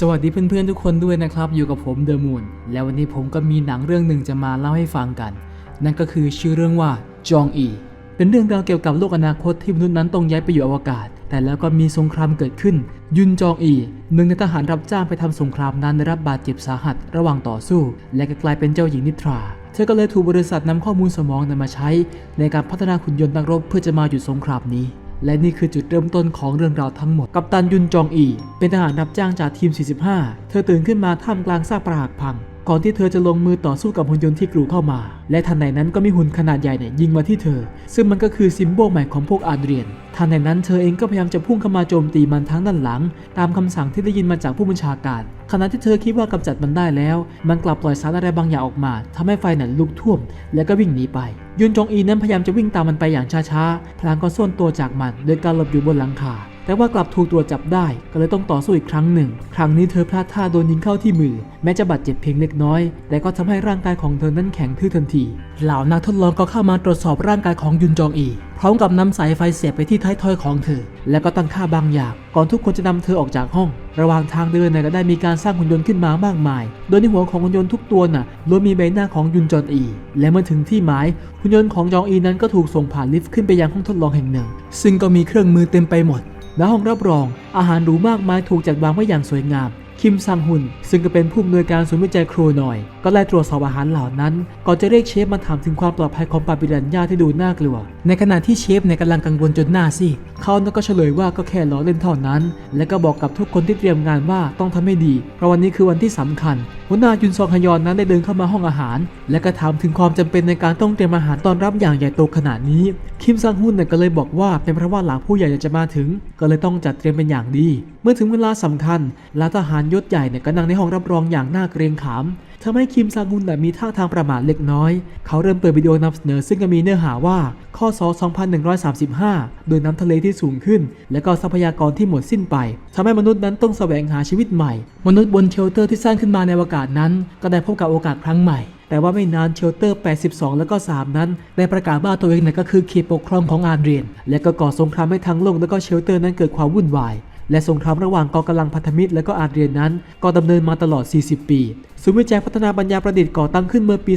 สวัสดีเพื่อนๆทุกคนด้วยนะครับ อยู่กับผมเดอะมูนแล้ววันนี้ผมก็มีหนังเรื่องหนึ่งจะมาเล่าให้ฟังกัน นั่นก็คือชื่อเรื่องว่าจองอีเป็นเรื่องราวเกี่ยวกับโลกอนาคตที่มนุษย์นั้นต้องย้ายไปอยู่อวกาศ แต่แล้วก็มีสงครามเกิดขึ้น ยุนจองอี หนึ่งในทหารรับจ้างไปทำสงครามนั้นได้รับบาดเจ็บสาหัสระหว่างต่อสู้ และก็กลายเป็นเจ้าหญิงนิทรา เธอก็เลยถูกบริษัทนำข้อมูลสมองนั้นมาใช้ ในการพัฒนาขุนยนต์นักรบเพื่อจะมาหยุดสงครามนี้ และนี่คือจุดเริ่มต้นของเรื่องราวทั้งหมด กัปตันยุนจองอี เป็นทหารรับจ้างจากทีม 45 เธอตื่นขึ้นมาท่ามกลางซากปรักหักพัง ก่อนที่เธอจะลงมือต่อสู้กับหุ่นยนต์ที่กรูเข้ามา และทันใดนั้นก็มีหุ่นขนาดใหญ่เนี่ยยิงมาที่เธอ ซึ่งมันก็คือซิมโบลใหม่ของพวกอาเดรียนทันใดนั้นเธอเองก็พยายามจะพุ่งเข้ามาโจมตีมันทั้งด้านหลัง ตามคำสั่งที่ได้ยินมาจากผู้บัญชาการขณะที่เธอคิดว่ากำจัดมันได้แล้ว มันกลับปล่อยสารอะไรบางอย่างออกมาทำให้ไฟนั้นลุกท่วม แล้วก็วิ่งหนีไป ยุนจงอีนั้นพยายามจะวิ่งตามมันไปอย่างช้าๆพลางก็ส้นตัวจากมันโดยการหลบอยู่บนหลังคา แต่ว่ากลับถูกตรวจจับได้ ก็เลยต้องต่อสู้อีกครั้งหนึ่ง ครั้งนี้เธอพลาดท่าโดนยิงเข้าที่มือ แม้จะบาดเจ็บเพียงเล็กน้อย แต่ก็ทำให้ร่างกายของเธอนั้นแข็งทื่อทันที เหล่านักทดลองก็เข้ามาตรวจสอบร่างกายของยุนจองอี พร้อมกับนำสายไฟเสียบไปที่ท้ายทอยของเธอ แล้วก็ตั้งค่าบางอย่าง ก่อนทุกคนจะนำเธอออกจากห้อง ระหว่างทางเดินนี่ยก็ได้มีการสร้างหุ่นยนต์ขึ้นมามากมาย โดยในหัวของหุ่นยนต์ทุกตัวน่ะล้วนมีใบหน้าของยุนจอนอี และเมื่อถึงที่หมายหุ่นยนต์ของจองอีนั้นก็ถูกส่งผ่านลิฟต์ขึ้นไปยังห้องทดลองแห่งหนึ่ง ซึ่งก็มีเครื่องมือเต็มไปหมด ณห้องรับรอง อาหารหรูมากมายถูกจัดวางไว้อย่างสวยงาม คิมซังฮุน ซึ่งก็เป็นผู้อำนวยการศูนย์วิจัยครัวหน่อย ก็ไล่ตรวจสอบอาหารเหล่านั้น ก่อนจะเรียกเชฟมาถามถึงความปลอดภัยของปาปิรันย่าที่ดูน่ากลัว ในขณะที่เชฟในกำลังกังวลจนหน้าซีดเขาก็เฉลยว่าก็แค่ล้อเล่นเท่านั้น และก็บอกกับทุกคนที่เตรียมงานว่าต้องทำให้ดี เพราะวันนี้คือวันที่สำคัญหัวหน้ายุนซองฮยอนนั้นได้เดินเข้ามาห้องอาหาร และก็ถามถึงความจำเป็นในการต้องเตรียมอาหารต้อนรับอย่างใหญ่โตขนาดนี้ คิมซังฮุนเนี่ยก็เลยบอกว่าเป็นเพราะว่าหลังผู้ใหญ่จะมาถึง ก็เลยต้องจัดเตรียมเป็นอย่างดี เมื่อถึงเวลาสำคัญลาทหารยศใหญ่เนี่ยก็นั่งในห้องรับรองอย่างน่าเกรงขาม ทำให้คิมซังฮุนน่มีท่าทางประมาทเล็กน้อย เขาเริ่มเปิดวิดีโอนำเสนอซึ่งก็มีเนื้อหาว่าข้อส2135 โดยน้ำทะเลที่สูงขึ้น และก็ทรัพยากรที่หมดสิ้นไปทำให้มนุษย์นั้นต้องแสวงหาชีวิตใหม่ มนุษย์บนเชลเตอร์ที่สร้างขึ้นมาในอวกาศนั้น ก็ได้พบกับโอกาสครั้งใหม่แต่ว่าไม่นานเชลเตอร์ 82 แล้วก็ 3 นั้น ได้ประกาศว่าตัวเองนี่ยก็คือเขตปกครองของอาเดรียน และก็ก่อสงครามให้ทั้งโลกแล้วก็เชลเตอร์นั้นเกิดความวุ่นวาย และสงครามระหว่างกองกำลังพันธมิตรและก็อาเดรียนนั้น ก็ดำเนินมาตลอด 40 ปี ศูนย์วิจัยพัฒนาปัญญาประดิษฐ์ก่อตั้งขึ้นเมื่อปี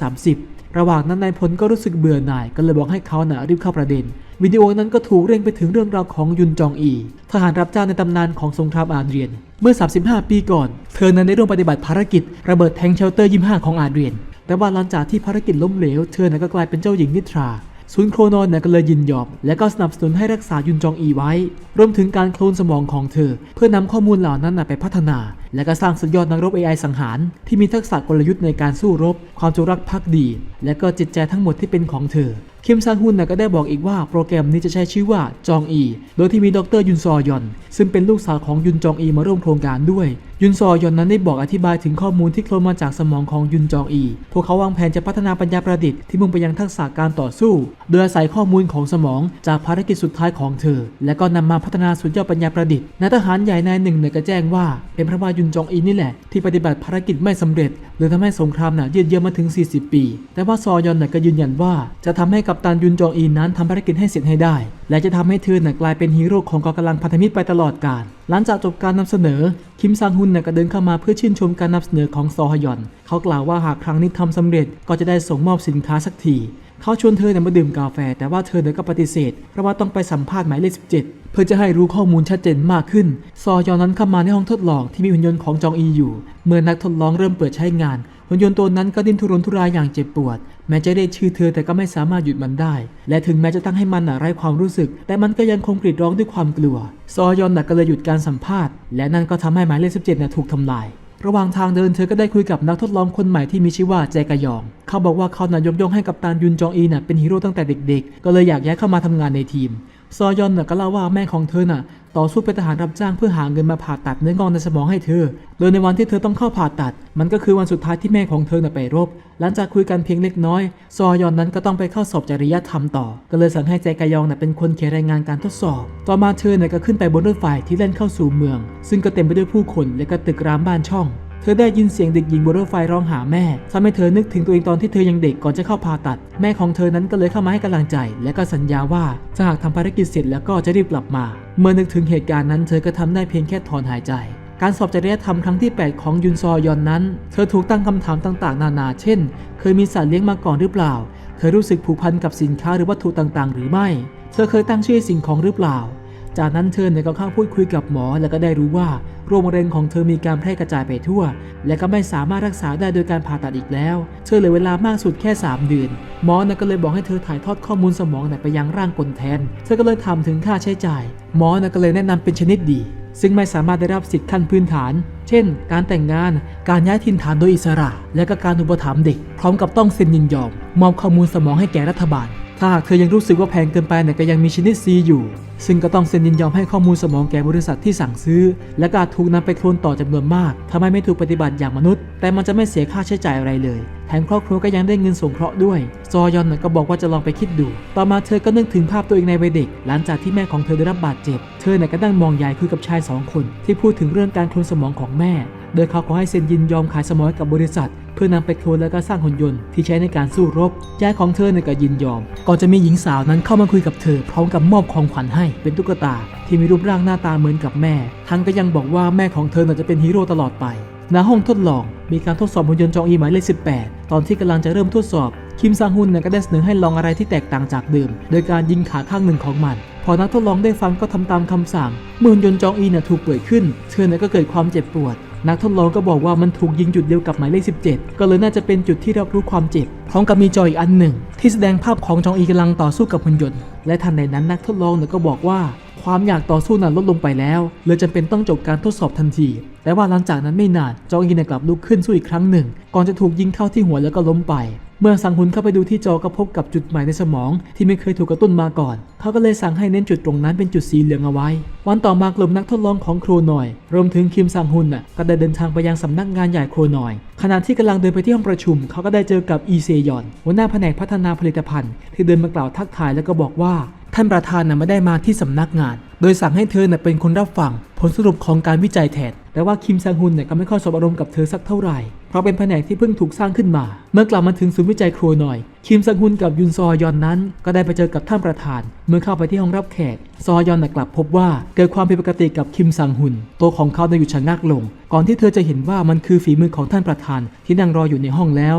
2130 ระหว่างนั้นนายพลก็รู้สึกเบื่อหน่าย ก็เลยบอกให้เขาน่ะรีบเข้าประเด็น วิดีโอนั้นก็ถูกเร่งไปถึงเรื่องราวของยุนจองอี ทหารรับจ้างในตำนานของสงครามอาเดรียน เมื่อ 35 ปีก่อน เธอนั้นได้ร่วมปฏิบัติภารกิจระเบิดแทงเชลเตอร์ 25 ของอาเดรียน แต่ว่าหลังจากที่ภารกิจล้มเหลว เธอนั้นก็กลายเป็นเจ้าหญิงนิทรา ศูนย์โครนอนก็เลยยินยอม และก็สนับสนุนให้รักษายุนจองอีไว้ รวมถึงการโคลนสมองของเธอ เพื่อนำข้อมูลเหล่านั้นไปพัฒนา และก็สร้างสุดยอดนักรบ AI สังหาร ที่มีทักษะกลยุทธ์ในการสู้รบ ความจงรักภักดี และก็จิตใจทั้งหมดที่เป็นของเธอ คิมซังฮุนนะก็ได้บอกอีกว่าโปรแกรมนี้จะใช้ชื่อว่าจองอี โดยที่มีดรยุนซอยอน ซึ่งเป็นลูกสาวของยุนจองอีมาร่วมโครงการด้วย ยุนซอยอนนั้นได้บอกอธิบายถึงข้อมูลที่โคลนมาจากสมองของยุนจองอี พวกเขาวางแผนจะพัฒนาปัญญาประดิษฐ์ที่มุ่งไปยังทักษะการต่อสู้ โดยอาศัยข้อมูลของสมองจากภารกิจสุดท้ายของเธอ และก็นำมาพัฒนาสุดยอดปัญญาประดิษฐ์นายทหารใหญ่นายหนึ่งเนี่ยก็แจ้งว่า เป็นเพราะว่ายุนจองอีนี่แหละที่ปฏิบัติภารกิจไม่สำเร็จเลยทำให้สงครามน่ะยืดเยื้อมาถึง 40 ปี แต่ว่าซอยอนน่ะก็ยืนยันว่าจะทำให้กัปตันยุนจองอีนั้นทำภารกิจให้เสร็จให้ได้ และจะทำให้เธอน่ะกลายเป็นฮีโร่ของกองกำลังพันธมิตรไปตลอดกาลหลังจากจบการนำเสนอ คิมซังฮุนน่ะก็เดินเข้ามาเพื่อชื่นชมการนำเสนอของซอฮยอน เขากล่าวว่าหากครั้งนี้ทำสำเร็จก็จะได้ส่งมอบสินค้าสักที เขาชวนเธอเนี่ยมาดื่มกาแฟ แต่ว่าเธอเนี่ยก็ปฏิเสธเพราะว่าต้องไปสัมภาษณ์หมายเลข17เพื่อจะให้รู้ข้อมูลชัดเจนมากขึ้น ซอยอนนั้นเข้ามาในห้องทดลองที่มีหุ่นยนต์ของจองอีอยู่ เมื่อนักทดลองเริ่มเปิดใช้งาน หุ่นยนต์ตัวนั้นก็ดิ้นทุรนทุรายอย่างเจ็บปวด แม้จะได้ชื่อเธอแต่ก็ไม่สามารถหยุดมันได้ และถึงแม้จะตั้งให้มันน่ะไร้ความรู้สึก แต่มันก็ยังคงกรีดร้องด้วยความกลัว ซอยอนน่ะก็เลยหยุดการสัมภาษณ์ และนั่นก็ทำให้หมายเลข17น่ะถูกทำลาย ระหว่างทางเดินเธอก็ได้คุยกับนักทดลองคนใหม่ที่มีชื่อว่าแจกยอง เขาบอกว่าเขาน่ะยกย่องให้กับตานยุนจองอีน่ะเป็นฮีโร่ตั้งแต่เด็ก ๆ ก็เลยอยากย้ายเข้ามาทำงานในทีม ซอยอนน่ะก็เล่าว่าแม่ของเธอน่ะต่อสู้เป็นทหารรับจ้างเพื่อหาเงินมาผ่าตัดเนื้องอกในสมองให้เธอ โดยในวันที่เธอต้องเข้าผ่าตัด มันก็คือวันสุดท้ายที่แม่ของเธอน่ะไปรบ หลังจากคุยกันเพียงเล็กน้อย ซอยอนนั้นก็ต้องไปเข้าสอบจริยธรรมต่อ ก็เลยสั่งให้แจกยองน่ะเป็นคนเขียนรายงานการทดสอบ ต่อมาเธอน่ะก็ขึ้นไปบนรถไฟที่เล่นเข้าสู่เมือง ซึ่งก็เต็มไปด้วยผู้คนและก็ตึกรามบ้านช่อง เธอได้ยินเสียงเด็กหญิงบนรถไฟร้องหาแม่ทำให้เธอนึกถึงตัวเองตอนที่เธอยังเด็กก่อนจะเข้าผ่าตัด แม่ของเธอนั้นก็เลยเข้ามาให้กำลังใจ และก็สัญญาว่าถ้าหากทำภารกิจเสร็จแล้วก็จะรีบกลับมา เมื่อนึกถึงเหตุการณ์นั้น เธอก็ทำได้เพียงแค่ถอนหายใจการสอบจริยธรรมครั้งที่ 8 ของยุนซอยอนนั้น เธอถูกตั้งคำถามต่างๆ นานา เช่น เคยมีสัตว์เลี้ยงมาก่อนหรือเปล่าเคยรู้สึกผูกพันกับสินค้าหรือวัตถุต่างๆ หรือไม่ เธอเคยตั้งชื่อสิ่งของหรือเปล่า จากนั้นเธอเนี่ยก็เข้าพูดคุยกับหมอ แล้วก็ได้รู้ว่าโรคมะเร็งของเธอมีการแพร่กระจายไปทั่ว และก็ไม่สามารถรักษาได้โดยการผ่าตัดอีกแล้ว เธอเหลือเวลามากสุดแค่ 3 เดือน หมอนะก็เลยบอกให้เธอถ่ายทอดข้อมูลสมองน่ะไปยังร่างกลแทน เธอก็เลยถามถึงค่าใช้จ่าย หมอนะก็เลยแนะนำเป็นชนิดดี ซึ่งไม่สามารถได้รับสิทธิขั้นพื้นฐาน เช่น การแต่งงาน การย้ายถิ่นฐานโดยอิสระ และก็การอุปถัมภ์เด็ก พร้อมกับต้องเซ็นยินยอม มอบข้อมูลสมองให้แก่รัฐบาล ถ้าหากเธอยังรู้สึกว่าแพงเกินไปเนี่ยก็ยังมีชนิด C อยู่ ซึ่งก็ต้องเซ็นยินยอมให้ข้อมูลสมองแก่บริษัทที่สั่งซื้อ และก็อาจถูกนำไปโคลนต่อจำนวนมากทำให้ไม่ถูกปฏิบัติอย่างมนุษย์ แต่มันจะไม่เสียค่าใช้จ่ายอะไรเลย แถมครอบครัวก็ยังได้เงินสงเคราะห์ด้วย ซอยอนก็บอกว่าจะลองไปคิดดู ต่อมาเธอก็นึกถึงภาพตัวเองในวัยเด็ก หลังจากที่แม่ของเธอได้รับบาดเจ็บ เธอเนี่ยก็นั่งมองยายคุยกับชายสองคน ที่พูดถึงเรื่องการโคลนสมองของแม่ โดยเขาขอให้เซ็นยินยอมขายสมอให้กับบริษัท เพื่อนำไปโคลนแล้วก็สร้างหุ่นยนต์ที่ใช้ในการสู้รบยายของเธอเนี่ยก็ยินยอม ก่อนจะมีหญิงสาวนั้นเข้ามาคุยกับเธอ พร้อมกับมอบของขวัญให้เป็นตุ๊กตา ที่มีรูปร่างหน้าตาเหมือนกับแม่ ทั้งก็ยังบอกว่าแม่ของเธอน่ะจะเป็นฮีโร่ตลอดไปณห้องทดลองมีการทดสอบหุ่นยนต์จองอีหมายเลข 18 ตอนที่กำลังจะเริ่มทดสอบ คิมซังฮุนน่ยก็ได้เสนอให้ลองอะไรที่แตกต่างจากเดิม โดยการยิงขาข้างหนึ่งของมัน พอนักทดลองได้ฟังก็ทำตามคำสั่งเมื่อหุ่นยนต์จองอีเนี่ยถูกเปิดขึ้น เธอเนี่ยก็เกิดความเจ็บปวด นักทดลองก็บอกว่ามันถูกยิงจุดเดียวกับหมายเลข 17 ก็เลยน่าจะเป็นจุดที่รับรู้ความเจ็บพร้อมกับมีจออีกอันหนึ่ง ที่แสดงภาพของจองอีกำลังต่อสู้กับหุ่นยนต์ และทันใดนั้นนักทดลองก็บอกว่า ความอยากต่อสู้นั้นลดลงไปแล้วเลยจำเป็นต้องจบการทดสอบทันทีแต่ว่าหลังจากนั้นไม่นานจองอีกลับลุกขึ้นสู้อีกครั้งหนึ่ง ก่อนจะถูกยิงเข้าที่หัวแล้วก็ล้มไป เมื่อสังหุนเข้าไปดูที่จอก็พบกับจุดใหมายในสมอง ที่ไม่เคยถูกกระตุ้นมาก่อน เขาก็เลยสั่งให้เน้นจุดตรงนั้นเป็นจุดสีเหลืองเอาไว้ วันต่อมากลุ่มนักทดลองของครูนอย รวมถึงคิมซังฮุนน่ะก็ได้เดินทางไปยังสำนักงานใหญ่ครูนอย ขณะที่กำลังเดินไปที่ห้องประชุม เขาก็ได้เจอกับอีเซยอนหัวหน้าแผนกพัฒนาผลิตภัณฑ์ ที่เดินมากล่าวทักทายแล้วก็บอกว่า ท่านประธานน่ะไม่ได้มาที่สำนักงานโดยสั่งให้เธอน่ะเป็นคนรับฟังผลสรุปของการวิจัยแทนแต่ว่าคิมซังฮุนเนี่ยก็ไม่ค่อยสบอารมณ์กับเธอสักเท่าไหร่ เพราะเป็นแผนกที่เพิ่งถูกสร้างขึ้นมา เมื่อกลับมาถึงศูนย์วิจัยครัวหน่อย คิมซังฮุนกับยุนซอยอนนั้น ก็ได้ไปเจอกับท่านประธาน เมื่อเข้าไปที่ห้องรับแขก ซอยอนกลับพบว่าเกิดความผิดปกติกับคิมซังฮุน ตัวของเขาได้หยุดชะงักลง ก่อนที่เธอจะเห็นว่ามันคือฝีมือของท่านประธาน ที่นั่งรออยู่ในห้องแล้ว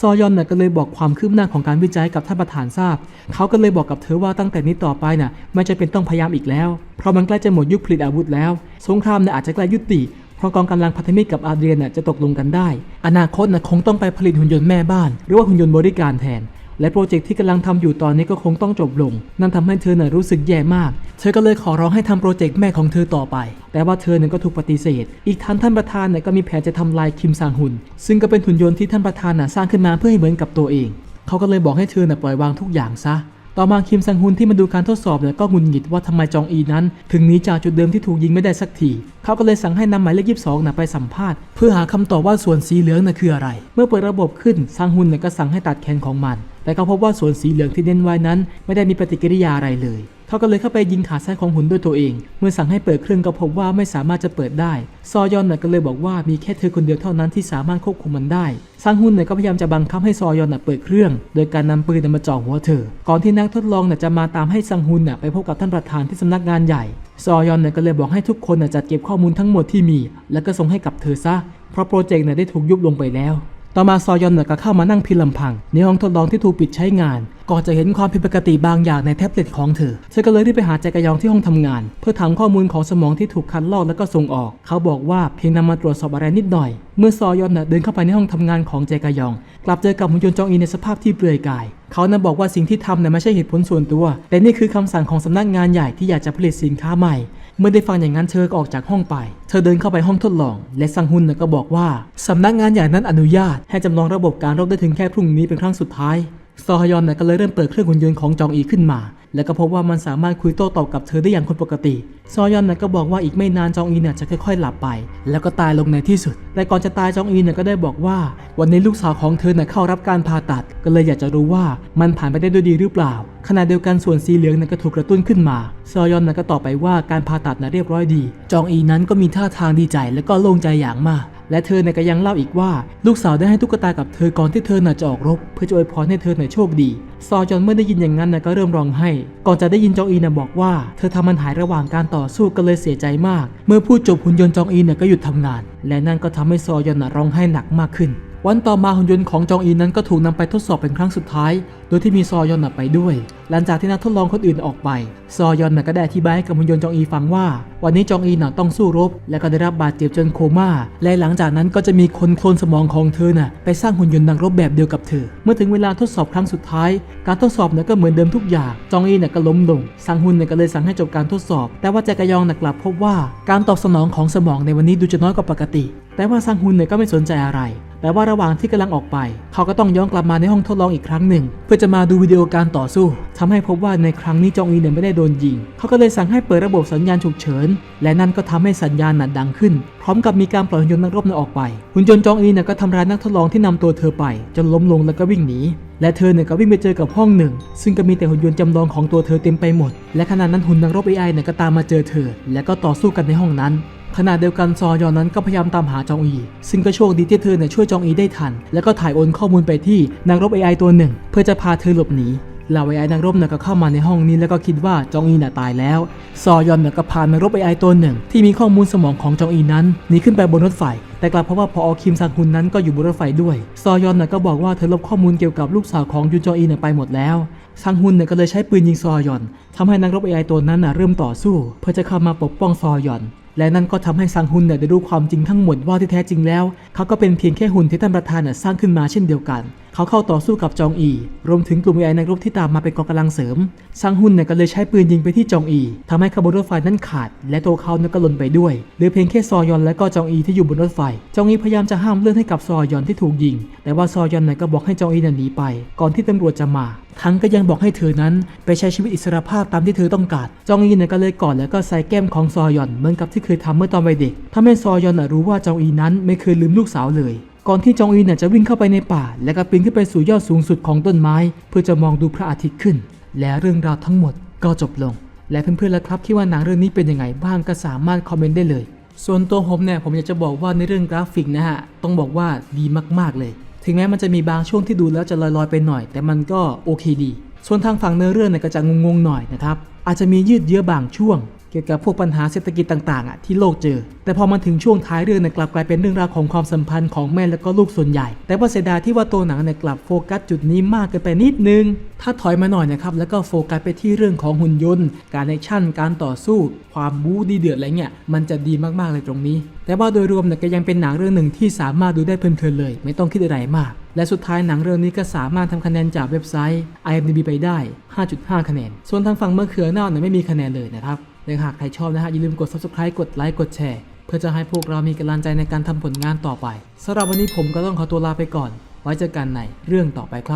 ซอยอนก็เลยบอกความคืบหน้าของการวิจัยกับท่านประธานทราบ เขาก็เลยบอกกับเธอว่าตั้งแต่นี้ต่อไปน่ะไม่จะเป็นต้องพยายามอีกแล้วเพราะมันใกล้จะหมดยุคผลิตอาวุธแล้ว สงครามน่ะอาจจะใกล้ยุติ เพราะกองกำลังพันธมิตรกับอาเดรียนน่ะจะตกลงกันได้ อนาคตน่ะคงต้องไปผลิตหุ่นยนต์แม่บ้าน หรือว่าหุ่นยนต์บริการแทน และโปรเจกต์ที่กำลังทำอยู่ตอนนี้ก็คงต้องจบลง นั่นทำให้เธอน่ะรู้สึกแย่มาก เธอก็เลยขอร้องให้ทำโปรเจกต์แม่ของเธอต่อไป แต่ว่าเธอเนี่ยก็ถูกปฏิเสธ อีกทั้งท่านประธานน่ยก็มีแผนจะทำลายคิมซางหุน ซึ่งก็เป็นหุ่นยนต์ที่ท่านประธานน่ะสร้างขึ้นมาเพื่อให้เหมือนกับตัวเอง เขาก็เลยบอกให้เธอน่ะปล่อยวางทุกอย่างซะ ต่อมาคิมซังฮุนที่มาดูการทดสอบเนี่ยก็หงุนหงิดว่าทำไมจองอีนั้น ถึงหนีจากจุดเดิมที่ถูกยิงไม่ได้สักทีเขาก็เลยสั่งให้นำหมายเลขยี่สิบสองน่ะไปสัมภาษณ์ เพื่อหาคำตอบว่าส่วนสีเหลืองน่ะคืออะไร เมื่อเปิดระบบขึ้นซังฮุนเนี่ยก็สั่งให้ตัดแขนของมัน แต่เขาพบว่าส่วนสีเหลืองที่เน้นไว้นั้น ไม่ได้มีปฏิกิริยาอะไรเลย เขาก็เลยเข้าไปยิงขาซ้ายของหุ่นด้วยตัวเอง เมื่อสั่งให้เปิดเครื่องก็พบว่าไม่สามารถจะเปิดได้ ซอยอนน่ะก็เลยบอกว่ามีแค่เธอคนเดียวเท่านั้นที่สามารถควบคุมมันได้ซังฮุนเนี่ยก็พยายามจะบังคับให้ซอยอนน่ะเปิดเครื่อง โดยการนำปืนมาจ่อหัวเธอ ก่อนที่นักทดลองน่ะจะมาตามให้ซังฮุนน่ะไปพบกับท่านประธานที่สำนักงานใหญ่ ซอยอนเนี่ยก็เลยบอกให้ทุกคนน่ะจัดเก็บข้อมูลทั้งหมดที่มี แล้วก็ส่งให้กับเธอซะ เพราะโปรเจกต์เนี่ยได้ถูกยุบลงไปแล้ว ต่อมาซอยอนเนี่ยก็เข้ามานั่งพิลำพัง ในห้องทดลองที่ถูกปิดใช้งาน ก่อนจะเห็นความผิดปกติบางอย่างในแท็บเล็ตของเธอ เธอก็เลยรีบไปหาแจกยองที่ห้องทำงาน เพื่อถามข้อมูลของสมองที่ถูกคัดลอกแล้วก็ส่งออก เขาบอกว่าเพียงนำมาตรวจสอบอะไรนิดหน่อย เมื่อซอยอนน่ะเดินเข้าไปในห้องทำงานของแจกยอง กลับเจอกับหุ่นยนต์จองอีในสภาพที่เปลือยกายเขานั้นบอกว่าสิ่งที่ทำเนี่ยไม่ใช่เหตุผลส่วนตัว แต่นี่คือคำสั่งของสำนักงานใหญ่ที่อยากจะผลิตสินค้าใหม่ เมื่อได้ฟังอย่างนั้นเธอก็ออกจากห้องไป เธอเดินเข้าไปห้องทดลอง และซังฮุนก็บอกว่าสำนักงานใหญ่นั้นอนุญาต ให้จำลองระบบการรบได้ถึงแค่พรุ่งนี้เป็นครั้งสุดท้ายซอฮยอนก็เลยเริ่มเปิดเครื่องหุ่นยนต์ของจองอีขึ้นมา แล้วก็พบว่ามันสามารถคุยโต้ตอบกับเธอได้อย่างคนปกติ ซอยอนน่ะก็บอกว่าอีกไม่นานจองอีเนี่ยจะค่อยๆหลับไป แล้วก็ตายลงในที่สุด แต่ก่อนจะตายจองอีเนี่ยก็ได้บอกว่า วันนี้ลูกสาวของเธอน่ะเข้ารับการผ่าตัด ก็เลยอยากจะรู้ว่ามันผ่านไปได้ด้วยดีหรือเปล่า ขณะเดียวกันส่วนสีเหลืองน่ะก็ถูกกระตุ้นขึ้นมา ซอยอนน่ะก็ตอบไปว่าการผ่าตัดน่ะเรียบร้อยดี จองอีนั้นก็มีท่าทางดีใจและก็โล่งใจอย่างมาก และเธอเนี่ยก็ยังเล่าอีกว่า ลูกสาวได้ให้ตุ๊กตากับเธอก่อนที่เธอน่ะจะออกรบ เพื่อจะอวยพรให้เธอน่ยโชคดี ซอจอนเมื่อได้ยินอย่างนั้นน่ะก็เริ่มร้องไห้ ก่อนจะได้ยินจองอีน่ะบอกว่า เธอทำมันหายระหว่างการต่อสู้ก็เลยเสียใจมาก เมื่อพูดจบหุ่นยนต์จองอีน่ะก็หยุดทำงาน และนั่นก็ทำให้ซอยอนน่ะร้องไห้หนักมากขึ้น วันต่อมาหุ่นยนต์ของจองอีนั้นก็ถูกนำไปทดสอบเป็นครั้งสุดท้าย โดยที่มีซอยอนไปด้วย หลังจากที่นักทดลองคนอื่นออกไป ซอยอนก็ได้อธิบายให้กับหุ่นยนต์จองอีฟังว่า วันนี้จองอีน่ะต้องสู้รบ และก็ได้รับบาดเจ็บจนโคม่า และหลังจากนั้นก็จะมีคนโคลนสมองของเธอน่ะไปสร้างหุ่นยนต์นักรบแบบเดียวกับเธอ เมื่อถึงเวลาทดสอบครั้งสุดท้าย การทดสอบเนี่ยก็เหมือนเดิมทุกอย่าง จองอีน่ะก็ล้มลง สังหุนเนี่ยก็เลยสั่งให้จบการทดสอบ แต่ว่าแจกยองกลับพบว่า การตอบสนองของสมองในวันนี้ดูจะน้อยกว่าปกติ แต่ว่าซังฮุนเนี่ยก็ไม่สนใจอะไร แต่ว่าระหว่างที่กำลังออกไป เขาก็ต้องย้อนกลับมาในห้องทดลองอีกครั้งหนึ่ง เพื่อจะมาดูวิดีโอการต่อสู้ทำให้พบว่าในครั้งนี้จองอีเนี่ยไม่ได้โดนยิง เขาก็เลยสั่งให้เปิดระบบสัญญาณฉุกเฉิน และนั่นก็ทำให้สัญญาณน่ะดังขึ้น พร้อมกับมีการปล่อยหุ่นยนต์นักรบน่ะออกไป หุ่นยนต์จองอีเนี่ยก็ทำร้ายนักทดลองที่นำตัวเธอไป จนล้มลงแล้วก็วิ่งหนีและเธอเนี่ยก็วิ่งไปเจอกับห้องหนึ่ง ซึ่งก็มีแต่หุ่นยนต์จำลองของตัวเธอเต็มไปหมด และขณะนั้นหุ่นนักรบ AI เนี่ยก็ตามมาเจอเธอ และก็ต่อสู้กันในห้องนั้น ขณะเดียวกันซอยอนนั้นก็พยายามตามหาจองอี ซึ่งก็โชคดีที่เธอเนี่ยช่วยจองอีได้ทัน แล้วก็ถ่ายโอนข้อมูลไปที่นักรบ AI ตัวหนึ่ง เพื่อจะพาเธอหลบหนีเหล่า AI นักรบเนี่ยก็เข้ามาในห้องนี้แล้วก็คิดว่าจองอีน่ะตายแล้ว ซอยอนเนี่ยก็พานักรบ AI ตัวหนึ่ง ที่มีข้อมูลสมองของจองอีนั้นหนีขึ้นไปบนรถไฟ แต่กลับเพราะว่าพออคิมซังฮุนนั้นก็อยู่บนรถไฟด้วย ซอยอนน่ะก็บอกว่าเธอลบข้อมูลเกี่ยวกับลูกสาวของยูจองอีเนี่ยไปหมดแล้วซังฮุนเนี่ยก็เลยใช้ปืนยิงซอยอนทำให้นักรบ AI ตัวนั้นน่ะเริ่มต่อสู้ เพื่อจะเข้ามาปกป้องซอยอน และนั่นก็ทำให้ซังฮุนเนี่ยได้รู้ความจริงทั้งหมดว่าที่แท้จริงแล้ว เขาก็เป็นเพียงแค่หุ่นที่ท่านประธานน่ะสร้างขึ้นมาเช่นเดียวกัน เขาเข้าต่อสู้กับจองอี รวมถึงกลุ่ม AI นักรบที่ตามมาเป็นกองกำลังเสริม ซังฮุนเนี่ยก็เลยใช้ปืนยิงไปที่จองอีทำให้ขบวนรถไฟนั้นขาด และตัวเขาเนี่ยก็หล่นไปด้วยเหลือเพียงแค่ซอยอนและก็จองอีที่อยู่บนรถไฟ จองอีพยายามจะห้ามเลือดให้กับซอยอนที่ถูกยิง แต่ว่าซอยอนเนี่ยก็บอกให้จองอีเนี่ยหนีไป ก่อนที่ตำรวจจะมา ทั้งก็ยังบอกให้เธอนั้นไปใช้ชีวิตอิสรภาพตามที่เธอต้องการ จองอีนก็เลยกอดแล้วก็ใส่แก้มของซอยอนเหมือนกับที่เคยทำเมื่อตอนวัยเด็กทำให้ซอยอนรู้ว่าจองอีนั้นไม่เคยลืมลูกสาวเลยก่อนที่จองอีนจะวิ่งเข้าไปในป่า และก็ปีนขึ้นไปสู่ยอดสูงสุดของต้นไม้ เพื่อจะมองดูพระอาทิตย์ขึ้น และเรื่องราวทั้งหมดก็จบลง และเพื่อนๆล่ะครับคิดว่าหนังเรื่องนี้เป็นยังไงบ้างก็สามารถคอมเมนต์ได้เลย ส่วนตัวผมเนี่ยผมอยากจะบอกว่าในเรื่องกราฟิกนะฮะต้องบอกว่าดีมากๆเลย ถึงแม้มันจะมีบางช่วงที่ดูแล้วจะลอยๆไปหน่อย แต่มันก็โอเคดี ส่วนทางฝั่งเนื้อเรื่องเนี่ยก็จะงงๆหน่อยนะครับอาจจะมียืดเยื้อบางช่วง เกี่ยวกับพวกปัญหาเศรษฐกิจต่างๆอะที่โลกเจอ แต่พอมาถึงช่วงท้ายเรื่องเนี่ยกลับกลายเป็นเรื่องราวของความสัมพันธ์ของแม่และก็ลูกส่วนใหญ่ แต่ว่าเสียดายที่ว่าตัวหนังเนี่ยกลับโฟกัสจุดนี้มากเกินไปนิดนึง ถ้าถอยมาหน่อยนะครับแล้วก็โฟกัสไปที่เรื่องของหุ่นยนต์ การแอคชั่น การต่อสู้ ความบู๊ดีเดือดอะไรเงี้ยมันจะดีมากๆเลยตรงนี้ แต่ว่าโดยรวมเนี่ยก็ยังเป็นหนังเรื่องหนึ่งที่สามารถดูได้เพลินๆเลย ไม่ต้องคิดอะไรมาก และสุดท้ายหนังเรื่องนี้ก็สามารถทำคะแนนจากเว็บไซต์ IMDb ไปได้ 5.5 คะแนน ส่วนทางฝั่งมะเขือเน่าเนี่ยไม่มีคะแนนเลยนะครับ และหากใครชอบนะฮะอย่าลืมกด subscribe กดไลค์กดแชร์เพื่อจะให้พวกเรามีกำลังใจในการทำผลงานต่อไปสำหรับวันนี้ผมก็ต้องขอตัวลาไปก่อน ไว้เจอกันในเรื่องต่อไปครับ